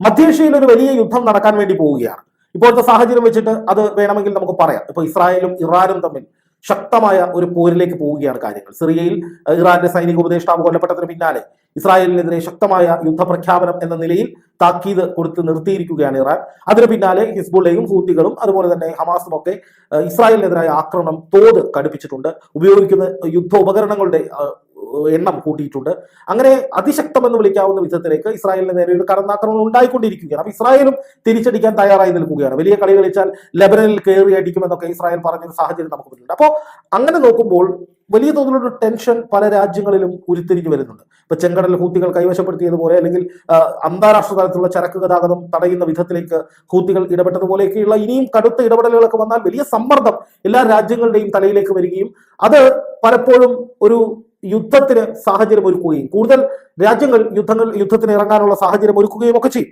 മധ്യേഷ്യയിൽ ഒരു വലിയ യുദ്ധം നടക്കാൻ വേണ്ടി പോവുകയാണ്. ഇപ്പോഴത്തെ സാഹചര്യം വെച്ചിട്ട് അത് വേണമെങ്കിൽ നമുക്ക് പറയാം. ഇപ്പൊ ഇസ്രായേലും ഇറാനും തമ്മിൽ ശക്തമായ ഒരു പോരിലേക്ക് പോവുകയാണ് കാര്യങ്ങൾ. സിറിയയിൽ ഇറാന്റെ സൈനിക ഉപദേഷ്ടാവ് കൊല്ലപ്പെട്ടതിന് പിന്നാലെ ഇസ്രായേലിനെതിരെ ശക്തമായ യുദ്ധപ്രഖ്യാപനം എന്ന നിലയിൽ താക്കീത് കൊടുത്ത് നിർത്തിയിരിക്കുകയാണ് ഇറാൻ. അതിന് പിന്നാലെ ഹിസ്ബുള്ളയും ഹൂത്തികളും അതുപോലെ തന്നെ ഹമാസും ഒക്കെ ഇസ്രായേലിനെതിരായ ആക്രമണം തോത് കടുപ്പിച്ചിട്ടുണ്ട്. ഉപയോഗിക്കുന്ന യുദ്ധ ഉപകരണങ്ങളുടെ എണ്ണം കൂട്ടിയിട്ടുണ്ട്. അങ്ങനെ അതിശക്തമെന്ന് വിളിക്കാവുന്ന വിധത്തിലേക്ക് ഇസ്രായേലിന് നേരെ ഒരു കടന്നാക്രമണം ഉണ്ടായിക്കൊണ്ടിരിക്കുകയാണ്. അപ്പൊ ഇസ്രായേലും തിരിച്ചടിക്കാൻ തയ്യാറായി നിൽക്കുകയാണ്. വലിയ കളി കളിച്ചാൽ ലെബനനിൽ കയറി അടിക്കുമെന്നൊക്കെ ഇസ്രായേൽ പറഞ്ഞ സാഹചര്യം നമുക്ക് മുന്നിലുണ്ട്. അപ്പോൾ അങ്ങനെ നോക്കുമ്പോൾ വലിയ തോതിലുള്ള ടെൻഷൻ പല രാജ്യങ്ങളിലും ഉരുത്തിരിഞ്ഞു വരുന്നുണ്ട്. ഇപ്പൊ ചെങ്കടൽ ഹൂത്തികൾ കൈവശപ്പെടുത്തിയതുപോലെ അല്ലെങ്കിൽ അന്താരാഷ്ട്ര തലത്തിലുള്ള ചരക്ക് ഗതാഗതം തടയുന്ന വിധത്തിലേക്ക് ഹൂത്തികൾ ഇടപെട്ടതുപോലെയൊക്കെയുള്ള ഇനിയും കടുത്ത ഇടപെടലുകളൊക്കെ വന്നാൽ വലിയ സമ്മർദ്ദം എല്ലാ രാജ്യങ്ങളുടെയും തലയിലേക്ക് വരികയും അത് പലപ്പോഴും ഒരു യുദ്ധത്തിന് സാഹചര്യം ഒരുക്കുകയും കൂടുതൽ രാജ്യങ്ങൾ യുദ്ധങ്ങൾ യുദ്ധത്തിന് ഇറങ്ങാനുള്ള സാഹചര്യം ഒരുക്കുകയും ഒക്കെ ചെയ്യും.